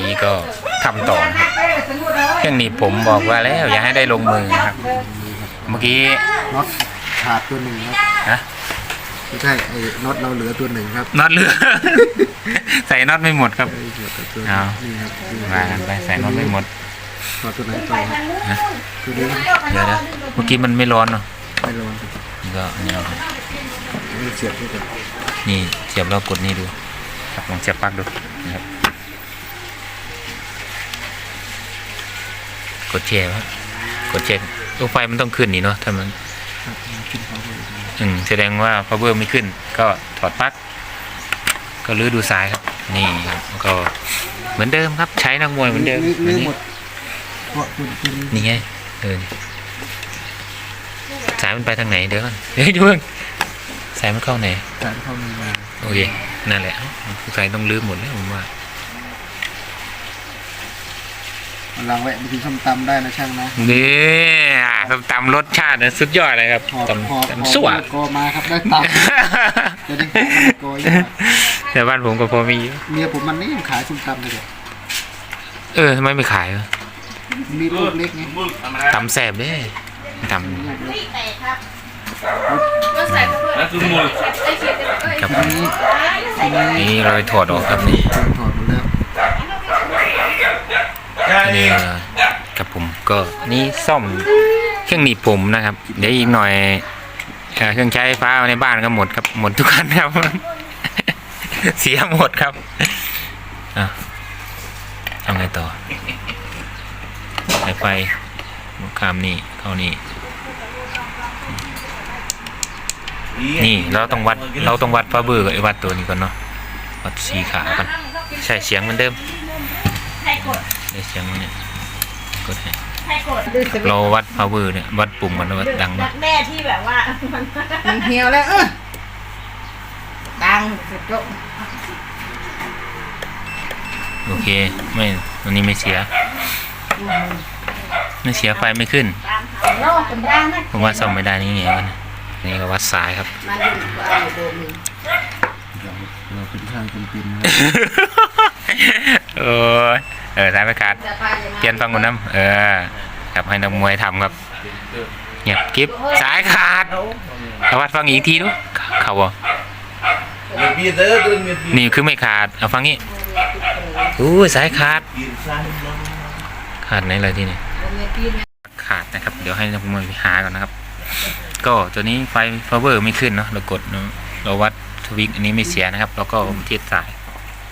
นี้ก็ทำต่อนะครับเครื่องหนี้ผมบอกว่าแล้วอย่าให้ได้ลงมือนะครับ เมื่อกี้น็อตขาดตัวหนึ่งครับนะไม่ใช่ไอ้น็อตเราเหลือตัวหนึ่งครับน็อตเรือ ใส่น็อตไม่หมดครับไอ้เหลือแต่ตัวเอานี่ครับนี่มากันไปใส่น็อตไม่หมดต่อตัวไหนต่อตัวนี้เดี๋ยวนะเมื่อกี้มันไม่ร้อนเนาะไม่ร้อนครับนี่ก็นี่เอานี่เสียบด้วยกันนี่เสียบแล้วกดนี่ดูครับลองเสียบปลั๊กดูนะครับ กดแชร์ครับกดแชร์ตัวไฟมันต้องขึ้นนี่เนาะถ้ามันครับขึ้นเขาเลยอืมแสดงว่า power ไม่ขึ้น ก็ถอดปลั๊กก็ลื้อดูซ้ายครับ นี่ครับแล้วก็เหมือนเดิมครับ ใช้นักมวยเหมือนเดิมลื้อหมดเพราะตัวตัวนี้นี่ไงเออสายมันไปทางไหนเดี๋ยวก่อนเฮ้ยดูเพิ่งสายมันเข้าไหนสารเข้ามีมาโอเคนั่นแหละสายต้องลื้อหมดแล้วผมว่า หลังแวะไปกินส้มตำได้นะช่างนะนี่ส้มตำรสชาตินะสุดยอดเลยครับหอบหอบตำหอบตำสวมะละกอมาครับได้ตำจะได้หอบมะละกอเยอะแต่บ้านผมก็พอมีอยู่เมียผมมันนี่ยังขายส้มตำเลยเดี๋ยวเออทำไมไม่ขายวะมีลูกเล็กไงตำแสบเด้ตำลูกเล็กก็ใส่เข้าไปแล้วคือมูลไอ้เขียนจะเอ้ยครับอันนี้อันนี้นี่เราไปถอดออกครับนี่ถอดหมดแล้ว อันนี้ครับผมก็นี่ซ่อมเครื่องหนีบผมนะครับ เดี๋ยวอีกหน่อยเครื่องใช้ไฟฟ้าในบ้านก็หมดครับหมดทุกคันครับ เสียหมดครับอะทำไงต่อสายไฟข้ามนี่เข้านี่นี่เราต้องวัดเราต้องวัดฟ้าเบอร์กับไอ้วัดตัวนี้ก่อนเนาะวัดสีขาก่อนใช่เสียงเหมือนเดิมได้เสียงไหมเนี่ยกดให้ให้กดเราวัด power เนี่ยวัดปุ่มกันนะวัดดังไหมรักแม่ที่แบบว่ามันมันเหี่ยวแล้วเออดังสุดยอดโอเค ไม่ตัวนี้ไม่เสีย ไม่เสียไฟไม่ขึ้นตามหาโลกเป็นร่างนะผมว่าซ่อมไม่ได้นี่เหนียวนะนี่ก็วัดสายครับมันอยู่กับเอาโดมนี่เราเป็นช่างเป็นปินนะเออ เออสายไม่ขาดจะไปยังไงเปลี่ยนฟังคนน้ำเออครับให้นักมวยทำครับเงียบกิ๊บสายขาดเอาวัดฟังอีกทีดูเขาบอกมีปีเตอร์ตัวมีปีนี่คือไม่ขาดเอาฟังนี้อู้สายขาดปีซ้ายลงขาดไหนเลยที่นี่บ่มีปีนเนี่ยขาดนะครับ เดี๋ยวให้นักมวยไปหาก่อนนะครับ ก็ตัวนี้ไฟ power ไม่ขึ้นเนาะเรากดเนอะเราวัดทวิกอันนี้ไม่เสียนะครับ แล้วก็เทียบสาย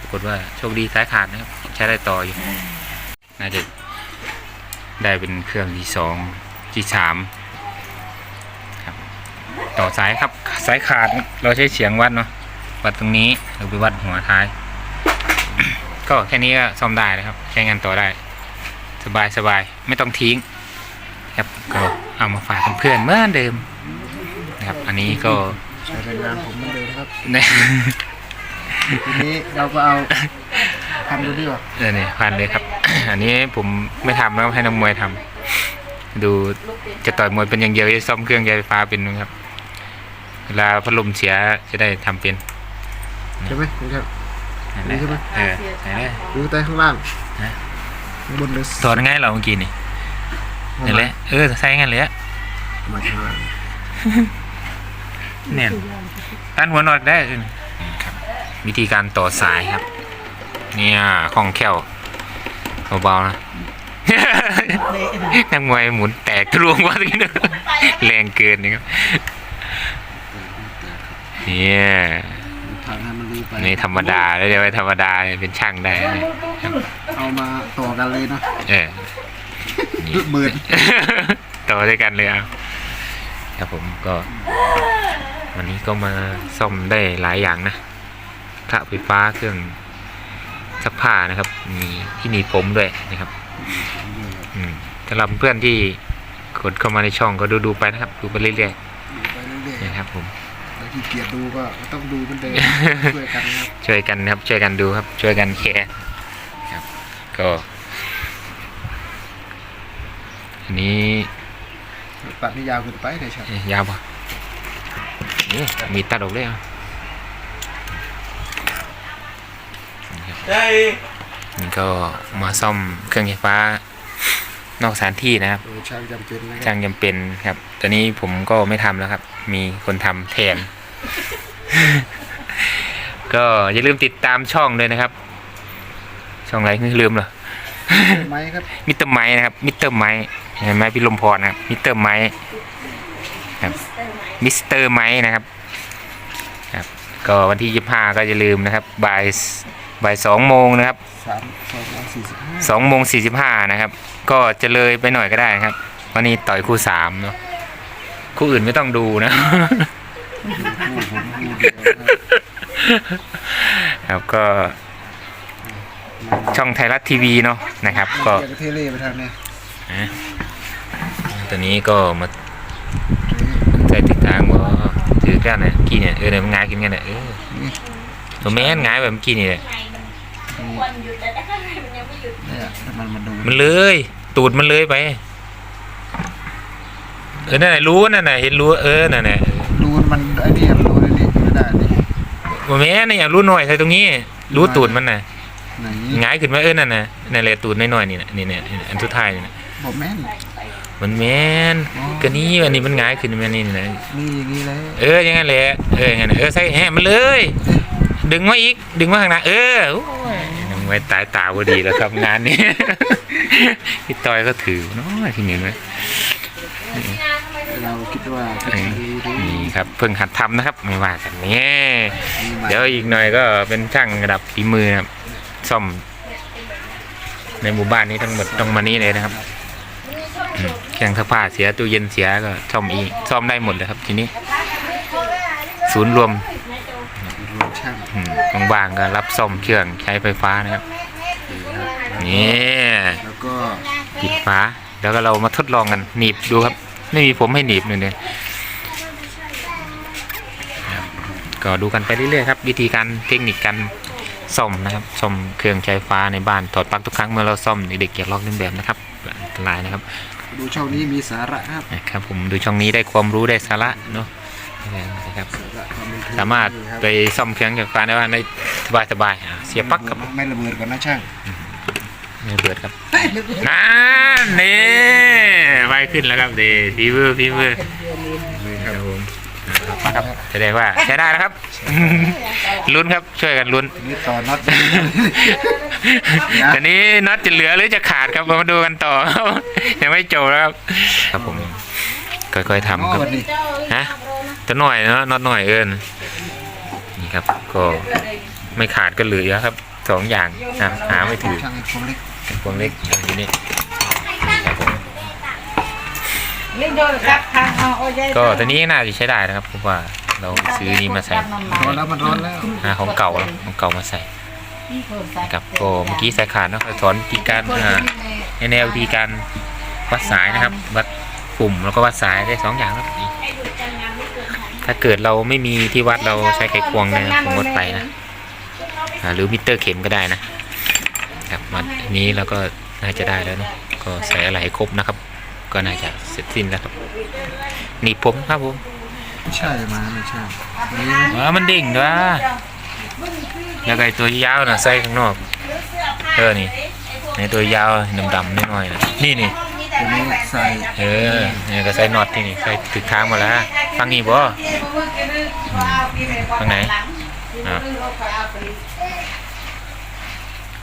ปรากฏว่าโชคดีสายขาดนะครับ ใช้ได้ต่ออยู่ น่าจะได้เป็นเครื่องที่สองที่สามครับต่อสายครับสายขาดเราใช้เสียงวัดเนาะวัดตรงนี้เราไปวัดหัวท้าย ก็แค่นี้ก็ซ่อมได้นะครับ ใช้งานต่อได้ สบายสบายไม่ต้องทิ้งครับก็เอามาฝากเพื่อนๆเหมือนเดิมนะครับ อันนี้ก็ใช้แรงงานผมเหมือนเดิมนะครับเนี่ย ทีนี้เราก็เอาทำดูดีกว่าเออเนี่ยพันเลยครับ อันนี้ผมไม่ทำแล้วให้นักมวยทำดูจะต่อยมวยเป็นอย่างเดียวจะซ่อมเครื่องใช้ไฟฟ้าเป็นนะครับ เวลาพัดลมเสียจะได้ทำเป็นใช่ไหมนี่ครับนั่นแหละนี่ใช่ไหม เออใช่เลยดูใต้ข้างล่างฮะข้างบนเลยถอดง่ายเหราเมื่อกี้นี่นี่นแหละเออใส่งั้นเลยอะมาข้างล่างเนี่ยตันหัวหนอดได้ขึ้นครับ วิธีการต่อสายครับ เนี่ยคล่องแคล่วเบาๆนะนักมวยหมุนแตกทะลวงว่าสินะแรงเกินนี่ครับเนี่ยทางให้มันรีไปนี่ธรรมดาแล้วเดี๋ยวไปธรรมดาเนี่ยเป็นช่างได้นะเอามาต่อกันเลยเนาะเออหมื่นต่อด้วยกันเลยเอาครับผมก็ วันนี้ก็มาซ่อมได้หลายอย่างนะ พระไฟฟ้าเครื่องซักผ้านะครับ มีที่หนีบผมด้วยนะครับสำหรับเพื่อนที่กดเข้ามาในช่องก็ดูดูๆไปนะครับ ดูไปเรื่อยดูไปเรื่อยๆนะครับผมแล้วที่เกียดดูก็ต้องดูเหมือนเดิมช่วยกันนะครับช่วยกันนะครับ ช่วยกันดูครับ ช่วยกันแชร์ครับ ก็อันนี้ปัดนี่ยาวเกินไปเลยใช่เอ๊ะยาวปะนี่มีตัดออกเลยอะ นี่ก็มาซ่อมเครื่องไฟฟ้านอกสถานที่นะครับโดยช่างจำเป็นนะครัช่าบงจำเป็นครับ ตอนนี้ผมก็ไม่ทำแล้วครับ มีคนทำแทน ก็อย่าลืมติดตามช่องด้วยนะครับ ช่องอะไรไม่ลืมเหรอไหมครับมิสเตอร์ไม้นะครับ มิสเตอร์ไม้เห็นไหมพี่ลมพรนะครับมิสเตอร์ไม้ครับมิสเตอร์ไม้นะครับ ครับ ก็วันที่ยี่ห้าก็อย่าลืมนะครับบ่าย บ่ายสองโมงนะครับสามสองร้อยสี่สิบห้าสองโมงสี่สิบห้านะครับ ก็จะเลยไปหน่อยก็ได้นะครับวันนี้ต่อยคู่สามเนาะคู่อื่นไม่ต้องดูนะ คู่ผมคู่เดียวนะครับครับก็ช่องไทยรัฐทีวีเนาะนะครับ ก็เกี่ยวกับเทเล่ไปทางเนี่ยอะตัวนี้ก็มาใส่ติดทางว่าถือกันนะกี่เนี่ยเออเนี่ยมันง่ายขึ้นกันเนี่ยเออ ตัวแม่นง่ายแบบเมื่อกี้นี่แหละไงมันควรหยุดแต่ถ้าข้างในมันยังไม่หยุดเนี่ยถ้ามันมาดูมันเลย ตูดมันเลยไป เออนั่นแหละรู้นั่นน่ะเห็นรู้เออนั่นแหละรูนมันไอ้นี่มันรูนไอ้นี่ไม่ได้นี่ว่าแม่นี่อยากรู้หน่อยใส่ตรงนี้ รู้ตูดมันน่ะไหนง่ายขึ้นมาเออนั่นน่ะนั่นแหละตูดน้อยๆนี่น่ะนี่เนี่ยอันสุดท้ายนี่น่ะบอกแม่น มันแม่นก็นี่อันนี้มันง่ายขึ้นมานี่นะนี่อย่างนี้เลยเอออย่างนั้นแหละเอออย่างนั้นน่ะเออใส่แหะมันเลย ดึงมาอีก ดึงมาข้างหน้าเออโอ้ยยังไว้ตายตาพอดีแล้วครับงานนี้พี่ต้อยก็ถือเนาะที่นี่ไหมเราคิดว่านี่ครับเพิ่งหัดทำนะครับไม่ว่ากันเนี่ยเดี๋ยวอีกหน่อยก็เป็นช่างระดับฝีมือนะครับซ่อม ในหมู่บ้านนี้ทั้งหมดต้องมานี้เลยนะครับเครื่องซักผ้าเสียตู้เย็นเสียก็ซ่อมอีกซ่อมได้หมดเลยครับทีนี้ ศูนย์รวม ว่างๆก็รับซ่อมเครื่องใช้ไฟฟ้านะครับ นี่แล้วก็ปิดฝาแล้วก็เรามาทดลองกันหนีบดูครับ ไม่มีผมให้หนีบเลยเนี่ยครับก็ดูกันไปเรื่อยๆครับ วิธีการเทคนิคการซ่อมนะครับซ่อมเครื่องใช้ไฟฟ้าในบ้านถอดปลั๊กทุกครั้งเมื่อเราซ่อมเด็กๆอย่าลอกเลียนแบบนะครับอันตรายนะครับ ดูช่องนี้มีสาระครับนะครับผมดูช่องนี้ได้ความรู้ได้สาระเนาะ นะครับสาระความบันเทิงสามารถครับไปซ่อมเครื่องใช้ไฟฟ้าในบ้านได้สบายๆอะเสียบปลั๊กครับไม่ระเบิดก่อนนะช่างไม่เปิดครับนั่นนี่ไวขึ้นแล้วครับดีฟีเวอร์ฟีเวอร์ครับผมครับแสดงว่าใช้ได้แล้วครับลุ้นครับช่วยกันลุ้นนี่ต่อน็อตตอนนี้น็อตจะเหลือหรือจะขาดครับมาดูกันต่อครับยังไม่จบแล้วครับครับผมค่อยๆทำครับวันนี้ฮะ จะหน่อยเนาะน็อตหน่อยเอิญนี่ครับ ก็ไม่ขาดก็เหลือครับสองอย่างนะหาไม่ถือช่างไอ้คนเล็กพวงเล็กอย่างนี้ครับผมเล่นโดนรับทางเอาโอ้ยก็ตัวนี้น่าจะใช้ได้นะครับเพราะว่าเราซื้อนี้มาใส่ร้อนแล้วมันร้อนแล้วหาของเก่าแล้วของเก่ามาใส่นะครับก็เมื่อกี้สายขาดเนาะสอนวิธีการอ่าในแนววิธีการวัดสายนะครับ วัดปุ่มแล้วก็วัดสายได้สองอย่างครับ ถ้าเกิดเราไม่มีที่วัดเราใช้ไขควงเนี่ยผมวัดไปนะอ่าหรือมิเตอร์เข็มก็ได้นะครับวัดอันนี้แล้วก็น่าจะได้แล้วเนาะก็ใส่อะไรให้ครบนะครับ ก็น่าจะเสร็จสิ้นแล้วครับหนีบผมครับผมใช่มาไม่ใช่นี่อ๋อมันดิ่งด้วยแล้วก็ไอ้ตัวยาวน่ะใส่ข้างนอกเออนี่ในตัวยาวดำๆนิดหน่อยนะนี่นี่ตัวนี้ ใส่เออเนี่ยก็ใส่น็อตที่นี่ใส่ถึกทางมาแล้วฟังนี่บ่ฟังไหนอะ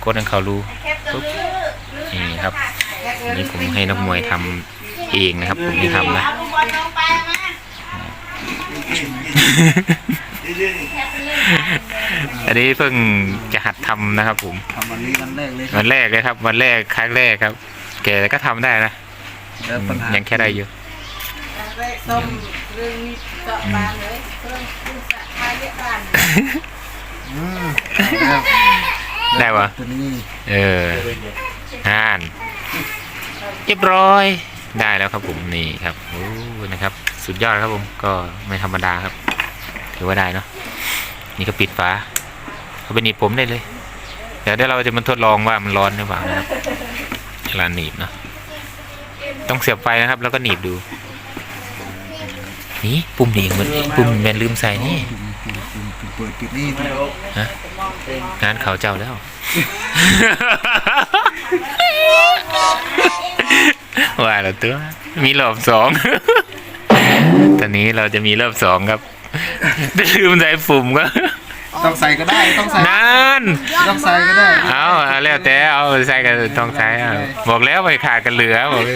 กดให้เขารู้ปุ๊บนี่ครับนี่ผมให้นักมวยทำเองนะครับ ผมที่ทำนะเอาลูกบอลลงไปมาอันนี้เพิ่งจะหัดทำนะครับ ผมทำวันนี้วันแรกเลยครัวับนแรกเลยครับวันแรกครั้งแรกครับแกก็ทำได้นะ แล้วปัญหายังแค่ได้อยู่ส้มเรื่องนี้เจาะบานเลยเรื่องผู้สะพายเรียกบ้านอืมแล้วได้ปะตัวนี้เอออ่านเรียบร้อยได้แล้วครับผมนี่ครับโอ้นะครับ สุดยอดครับผมก็ไม่ธรรมดาครับ ถือว่าได้เนาะนี่ก็ปิดฝาเอาไปหนีบผมได้เลย เดี๋ยวเดี๋ยวเราจะมาทดลองว่ามันร้อนหรือเปล่านะครับเวลาหนีบเนาะ ต้องเสียบไฟนะครับ แล้วก็หนีบดู นี่ปุ่มนี่เหมือนปุ่มแมนลืมใส่นี่ปุ่มปุ่มปุ่มปุ่มเปิดปิดนี่ฮะงานเขาเจ้าแล้วว่าแล้วตัวมีรอบสองตอนนี้เราจะมีรอบสองครับลืมใส่ปุ่มก็ ต้องใส่ก็ได้ต้องใส่นั่นต้องใส่ก็ได้ เอาเอาแล้วแต่เอาใส่กันต้องใช้เอาบอกแล้วไปขาดกันเหลือบอกเลย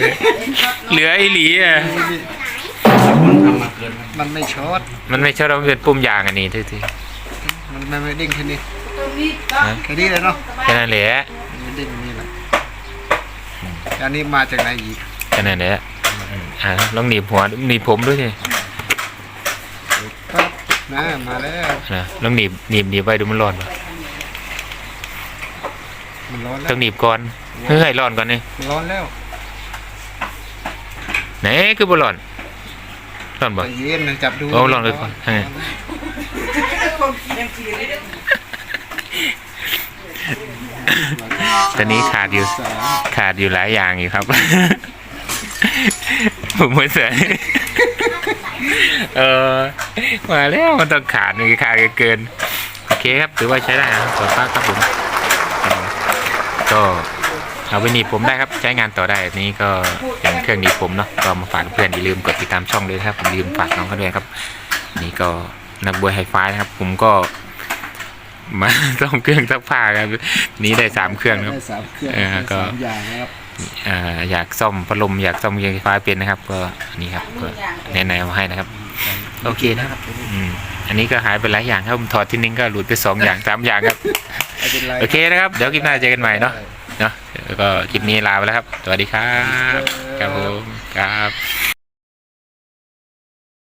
เหลือไอ้หลีอะมันไม่ช็อตมันไม่ใช่เราเป็นปุ่มยางอันนี้ทีทีมันมันไม่เด้งแค่นี้ตรงนี้ก็แค่นี้เลยเนาะแค่นั้นแหละมันเด้งอย่างนี้แหละอันนี้มาจากไหนอีกแค่นั้นแหละอืมอ่าลองหนีบหัวหนีบผมด้วยสิปั๊บ นะมาแล้วนะลองหนีบหนีบหนีบไว้ดูมันร้อนปะมันร้อนแล้ต้อวงหนีบก่อนเฮ้ยให้ร้อนก่อนนี่มันร้อนแล้วไหนคือบ่ร้อนร้อนบ่ใจเย็นนะจับดูเอาลองเลยก่อนให้คนกินยังกินเลยตอนนี้ขาดอยู่สามขาดอยู่หลายอย่างอยู่ครับ ผมไม่ใส่ เออมาแล้วมันต้องขาดมันขาดเกิน โอเคครับถือว่าใช้ได้นะครับขอฟ้าครับผมก็เอาไปหนีผมได้ครับใช้งานต่อได้นี้ก็เป็นเครื่องหนีผมเนาะก็มาฝากเพื่อนอย่าลืมกดติดตามช่องด้วยครับผมลืมฝากน้องเขาด้วยครับ นี่ก็นักบวยไฮไฟนะครับ ผมก็ มาต้องเครื่องซักผ้าครับ นี้ได้สามเครื่องครับได้สามเครื่องเออก็สามอย่างนะครับอ่าอยากซ่อมพัดลมอยากซ่อมเครื่องไฟฟ้าเป็นนะครับ ก็อันนี้ครับก็แนะนำมาให้นะครับ โอเคนะครับอืมอันนี้ก็หายไปหลายอย่างครับผมถอดทีนึงก็หลุดไปสองอย่างสามอย่างครับไม่เป็นไรโอเคนะครับ เดี๋ยวคลิปหน้าเจอกันใหม่เนาะเนาะแล้วก็คลิปนี้ลาไปแล้วครับ สวัสดีครับ ครับผมครับ